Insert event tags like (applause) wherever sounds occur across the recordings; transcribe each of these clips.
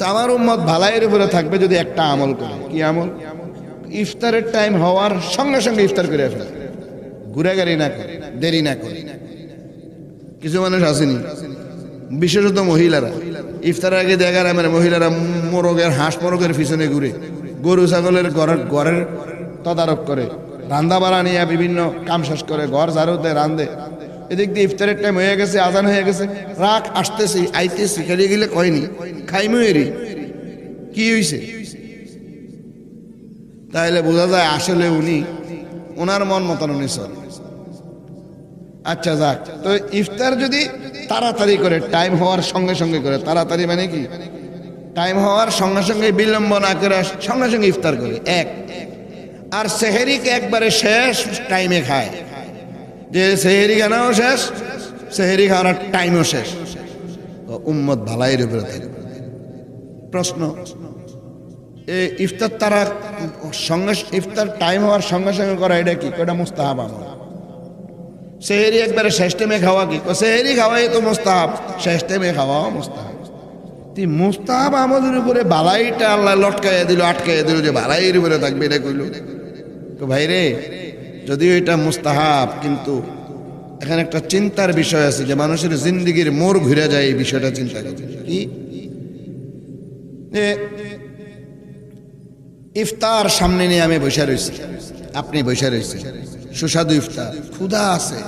তো আমার উম্মত ভালাইয়ের উপরে থাকবে যদি একটা আমল করে। কি আমল? ইফতারের টাইম হওয়ার সঙ্গে সঙ্গে ইফতার করে ফেলে। ঘুরাগাড়ি না করে, দেরি না করে। কিছু মানুষ আসেনি। বিশেষত মহিলারা। ইফতার আগে দেখার আমার মহিলারা মোরগের হাঁস মোরগের পিছনে ঘুরে, গরু ছাগলের ঘরের ঘরের তদারক করে রান্দা বাড়া নিয়ে বিভিন্ন কাম শেষ করে, ঘর ঝাড়ু দেয় রান্ধে এদিক দিয়ে ইফতারের টাইম হয়ে গেছে, আজান হয়ে গেছে। রাখ আসতেছি, আইতেছি খেলে গেলে কয়নি? খাইমু এরি। কি হইছে? তাহলে বোঝা যায় আসলে উনি ওনার মন মতন উনি চলে আচ্ছা যাক। তো ইফতার যদি তাড়াতাড়ি করে টাইম হওয়ার সঙ্গে সঙ্গে করে, তাড়াতাড়ি মানে কি? টাইম হওয়ার সঙ্গে সঙ্গে বিলম্ব না করে, সঙ্গে সঙ্গে ইফতার করে। এক। আর সেহেরিকে একবারে শেষ টাইমে খায়। যে সেহেরি খানাও শেষ, সেহেরি খাওয়ার টাইমও শেষ। তো উম্মত ভালাইয়ের উপরে থাকবে প্রশ্ন, এ ইফতার তারা সঙ্গে ইফতার টাইম হওয়ার সঙ্গে সঙ্গে করা এটা কি? কটা মুস্তাহাব আমল? সেহেরি একবারে শেষ টাইমে খাওয়া কি? সেহেরি খাওয়াই তো মুস্তাহাব, শেষ টাইমে খাওয়াও মুস্তাহাব। তুই মুস্তাহাব আমাদের উপরে বালাইটা আল্লাহ লটকাইয়া দিল, আটকাইয়া দিল যে বালাইয়ের উপরে থাকবে, এটা কইল। তো ভাই রে যদিও এটা মুস্তাহাব, কিন্তু এখানে একটা চিন্তার বিষয় আছে যে মানুষের জিন্দিগির মোড় ঘুরে যায় এই বিষয়টা চিন্তা করতে। কি? ইফতার সামনে নিয়ে আমি বসে রয়েছি। আপনি বসে রয়েছে সুস্বাদু ইফতার। ক্ষুধা আছে,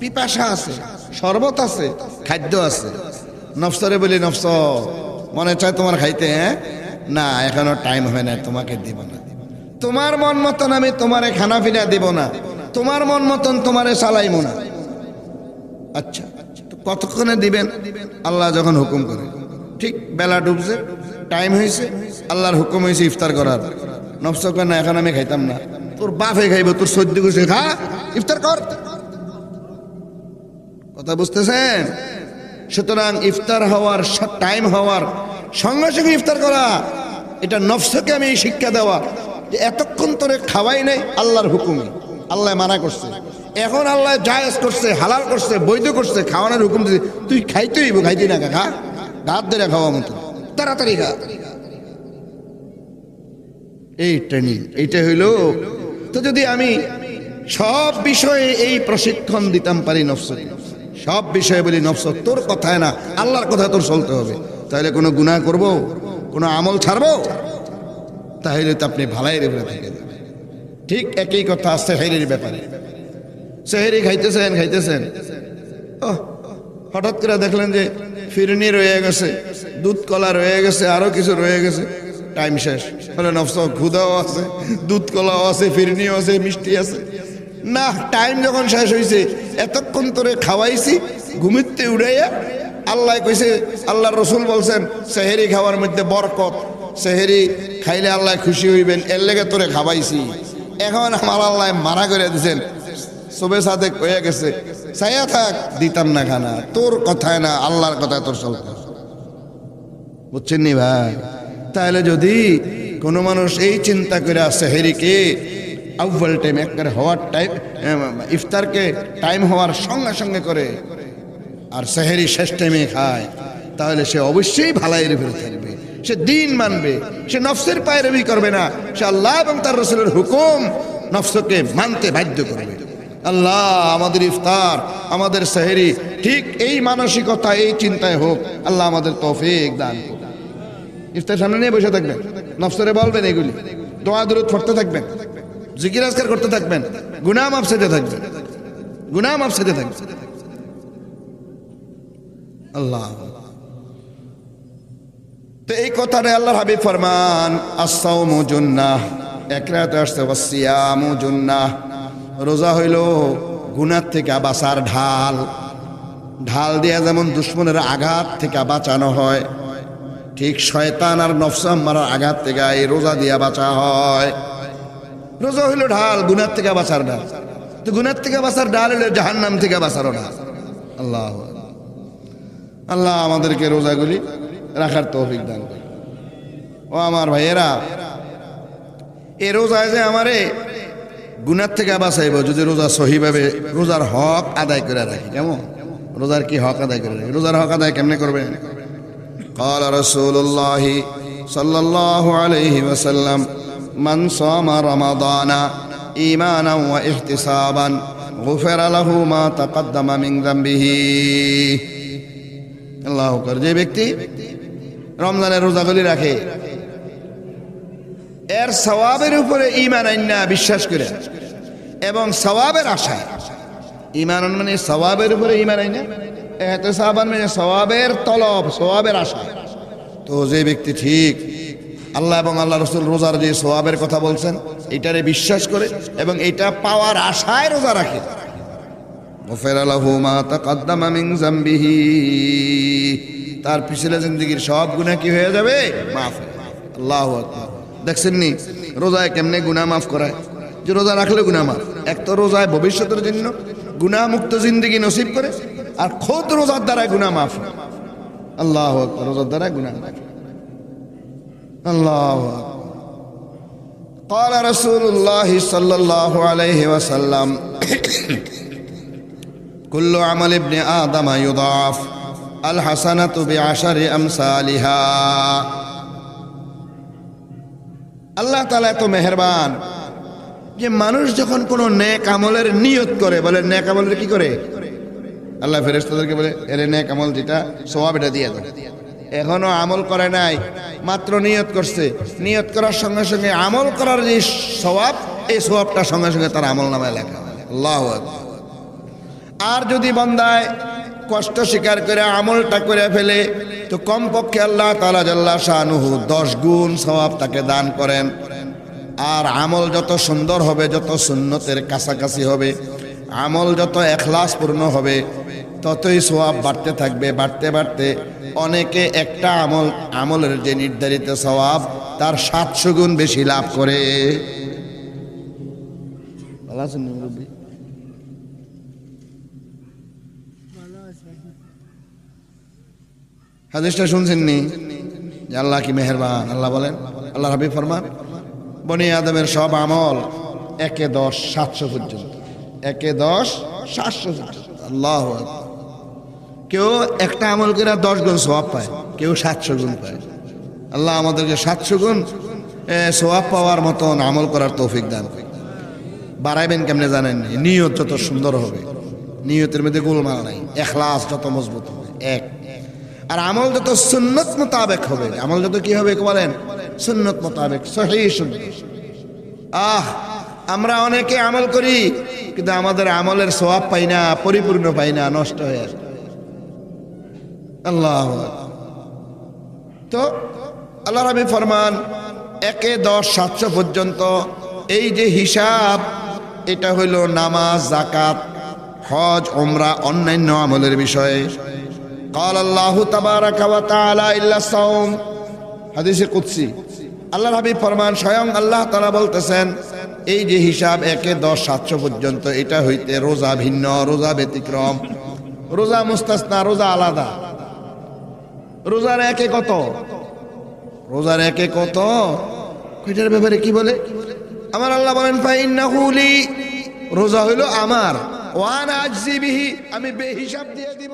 পিপাসা আছে, শরবত আছে, খাদ্য আছে। নফসরে বলি, নফস, মনে চায় তোমার খাইতে হ্যাঁ? না, এখনও টাইম হয় না তোমাকে দিব না। তোমার মন মতন আমি তোমারে খানা পিনা দিব না। তোমার মন মতন তোমারে চালাইব না। আচ্ছা কতক্ষণে দিবেন? আল্লাহ যখন হুকুম করে। ঠিক, বেলা ডুবছে টাইম হয়েছে আল্লাহর হুকুম হয়েছে ইফতার করার। নফস কয়, না, এখন আমি খাইতাম না। তোর বাপে খাইব, তোর সদ্য গুছে খা, ইফতার কর। কথা বুঝতেছেন? সুতরাং ইফতার হওয়ার টাইম হওয়ার সঙ্গে সঙ্গে ইফতার করা, এটা নফসকে আমি শিক্ষা দেওয়া। যে এতক্ষণ তোরে খাওয়াই নাই, আল্লাহর হুকুমে আল্লাহ মানা করছে। এখন আল্লাহ জায়েজ করছে, হালাল করছে, বৈধ করছে, খাওয়ানোর হুকুম দিছে। তুই খাইতেই খাইতে না খা গাত ধরে খাওয়া মতো। তাড়াতাড়ি খা। এই ট্রেনিং, এইটা হইল, তো যদি আমি সব বিষয়ে এই প্রশিক্ষণ দিতাম পারি নফস, সব বিষয়ে বলি, নফস, তোর কথায় না, আল্লাহর কথায় তোর চলতে হবে। তাহলে কোনো গুনাহ করব? কোনো আমল ছাড়বো? তাহলে তো আপনি ভালাই রেবে থেকে যাবেন। ঠিক একই কথা সেহেরির ব্যাপারে। সেহেরি খাইতেছেন খাইতেছেন। ও হঠাৎ করে দেখলেন যে ফিরনি রয়ে গেছে, দুধ কলা রয়ে গেছে, আরও কিছু রয়ে গেছে। টাইম শেষ। বলে নফস ক্ষুদাও আছে, দুধ কলাও আছে, ফিরনিও আছে, মিষ্টি আছে। না, টাইম যখন শেষ হয়েছে এতক্ষণ তোরে খাওয়াইছি, ঘুমিতে উড়াইয়া আল্লাহ কইছে আল্লাহ রসুল বলছেন, সেহেরি খাওয়ার মধ্যে বরকত। সেহেরি খাইলে আল্লাহ খুশি হইবেন, এর লেগে তোরে খাওয়াইছি এখন আমার আল্লাহ মারা করে দিছেন সবে সাথে কয়ে গেছে। সাইয়া থাক, দিতাম না খানা, তোর কথায় না, আল্লাহর কথায় তোর হবে। বুঝছেন নি ভাই? তাহলে যদি কোনো মানুষ এই চিন্তা করে সেহেরিকে আউ্বাল টাইম একবারে হওয়ার টাইম ইফতারকে টাইম হওয়ার সঙ্গে সঙ্গে করে, আর সেহেরি শেষ টাইমে খায়, তাহলে সে অবশ্যই ভালাইয়ের ফেরত থাকবে সে দিন মানবে, সে নফসের পায়রবি করবে না, সে আল্লাহ এবং তার রসুলের হুকুম নফসকে মানতে বাধ্য করবে। আল্লাহ আমাদের ইফতার, আমাদের সেহেরি, ঠিক এই মানসিকতা, এই চিন্তায় হোক, আল্লাহ আমাদের তৌফিক দান ইফতার সামনে নিয়ে বসে থাকবেন, নফসরে বলবেন এগুলি, দোয়া দূরত পড়তে থাকবেন, জিকির আজকার করতে থাকবেন গুনাম আপসাইতে থাকবেন গুনাম আপসাইতে থাকবেন। আল্লাহ। তো এই কথাটা আল্লাহর হাবিব ফরমান আসাউমু জুন্নাহ একরাতে আসছে ওয়াসিয়ামু জুন্নাহ রোজা হইল গুনার থেকে বাঁচার ঢাল। ঢাল দিয়া যেমন দুশ্মনের আঘাত থেকে বাঁচানো হয়, ঠিক শয়তান আর নফসাম মারার আঘাত থেকে এই রোজা দিয়া বাঁচা হয়। রোজা হইল ঢাল, গুনার থেকে বাঁচার ঢাল। তো গুনার থেকে বাঁচার ঢাল হইল জাহান্নাম থেকে বাঁচারও ঢাল। আল্লাহ আল্লাহ আমাদেরকে রোজাগুলি রাখার তৌফিক দান করে ও আমার ভাইয়েরা এ রোজায় যে আমারে গুনার থেকে বাঁচাইব যদি রোজা সহিভাবে রোজার হক আদায় করে রাখি কেমন রোজার কি হক আদায় করে রাখি রোজার হক আদায় কেমনে করবে قال رسول الله صلى الله عليه وسلم من صام رمضان إيمانا واحتسابا غفر له ما تقدم من ذنبه আল্লাহ আকবার যে ব্যক্তি রমজানের রোজাগুলি রাখে। এর সবাবের উপরে ইমান আইনা বিশ্বাস করে এবং সবাবের আশা ইমান মানে সবাবের উপরে ইমান আইনা। এত সাবান মানে সবাবের তলব সবাবের আশা তো যে ব্যক্তি ঠিক আল্লাহ এবং আল্লাহ রসুল রোজার যে সবাবের কথা বলছেন, এটারে বিশ্বাস করে এবং এটা পাওয়ার আশায় রোজা রাখে। মুফের আলাহু মা তাকাদ্দামা মিন তার পিছলে জিন্দগির সব গুনাহ কি হয়ে যাবে মাফ আল্লাহ দেখছেন নি রোজায় কেমনে গুনাহ মাফ করায় যে রোজা রাখলে গুনাহ মাফ এক তো রোজায় ভবিষ্যতের জন্য গুনাহ মুক্ত জিন্দগি নসিব করে আর খোদ রোজার দ্বারা গুনাহ মাফ আল্লাহ আকবার, রোজার দ্বারা গুনাহ মাফ আল্লাহ আকবার। قال رسول الله صلى الله عليه وسلم (coughs) كل عمل ابن آدم يضاعف আল হাসানা তুবি আশারে আমসালিহা। আল্লাহ তালা এত মেহরবান যে মানুষ যখন কোনো ন্যাক আমলের নিয়ত করে, বলে ন্যাক আমলের কি করে? আল্লাহ ফেরেস তাদেরকে বলে, এর ন্যাক আমল যেটা সবাব এটা দিয়ে দেয় এখনও আমল করে নাই, মাত্র নিয়ত করছে। নিয়ত করার সঙ্গে সঙ্গে আমল করার যে স্বভাব এই সবাবটা সঙ্গে সঙ্গে তার আমল নামায় লেখা। আল্লাহ আর যদি বন্দায় কষ্ট স্বীকার করে আমলটা করে ফেলে, তো কমপক্ষে আল্লাহ তালা জাল্লা শাহনুহু দশ গুণ সবাব তাকে দান করেন। আর আমল যত সুন্দর হবে, যত সুন্নতের কাছাকাছি হবে, আমল যত এখলাস পূর্ণ হবে, ততই সোয়াব বাড়তে থাকবে। বাড়তে বাড়তে অনেকে একটা আমল, আমলের যে নির্ধারিত সওয়াব, তার সাতশো গুণ বেশি লাভ করে। হাদিসটা শুনছেন নি যে আল্লাহ কি মেহেরবান, আল্লাহ বলেন? আল্লাহ হাবিব ফরমান বনি আদমের সব আমল একে দশ সাতশো পর্যন্ত। একে দশ সাতশো আল্লাহ কেউ একটা আমল করে দশ গুণ সোয়াব পায়, কেউ সাতশো গুণ পায়। আল্লাহ আমাদেরকে সাতশো গুণ সোয়াব পাওয়ার মতন আমল করার তৌফিক দান। বাড়াইবেন কেমনে জানেন? নিয়ত যত সুন্দর হবে, নিয়তের মধ্যে গোলমাল নাই, এখলাস যত মজবুত হবে, এক। আর আমল যত সুন্নত মোতাবেক হবে। আমল যত কি হবে বলেন? সুন্নত মোতাবেক আহ, আমরা অনেকে আমল করি, কিন্তু আমাদের আমলের সোয়াব পাই না, পরিপূর্ণ পাই না, নষ্ট হয়ে আসে আল্লাহ তো আল্লাহ রবি ফরমান, একে দশ, সাতশো পর্যন্ত এই যে হিসাব, এটা হইল নামাজ জাকাত হজ ওমরা অন্যান্য আমলের বিষয়ে। قال الله تبارك وتعالى إلا الصوم হাদিসে কুদসি আল্লাহর হাবিব ফরমান স্বয়ং আল্লাহ তাআলা বলতেছেন এই যে হিসাব একে দশ সাতশো পর্যন্ত এটা হইতে রোজা ভিন্ন রোজা ব্যতিক্রম রোজা মুস্তাসনা রোজা আলাদা রোজার একে কত রোজার একে কত কয়টার ব্যাপারে কি বলে আমার আল্লাহ বলেন ফাইন্নাহু লি রোজা হইল আমার ওয়ান আজজি বিহি আমি বেহিসাব দিয়ে দিব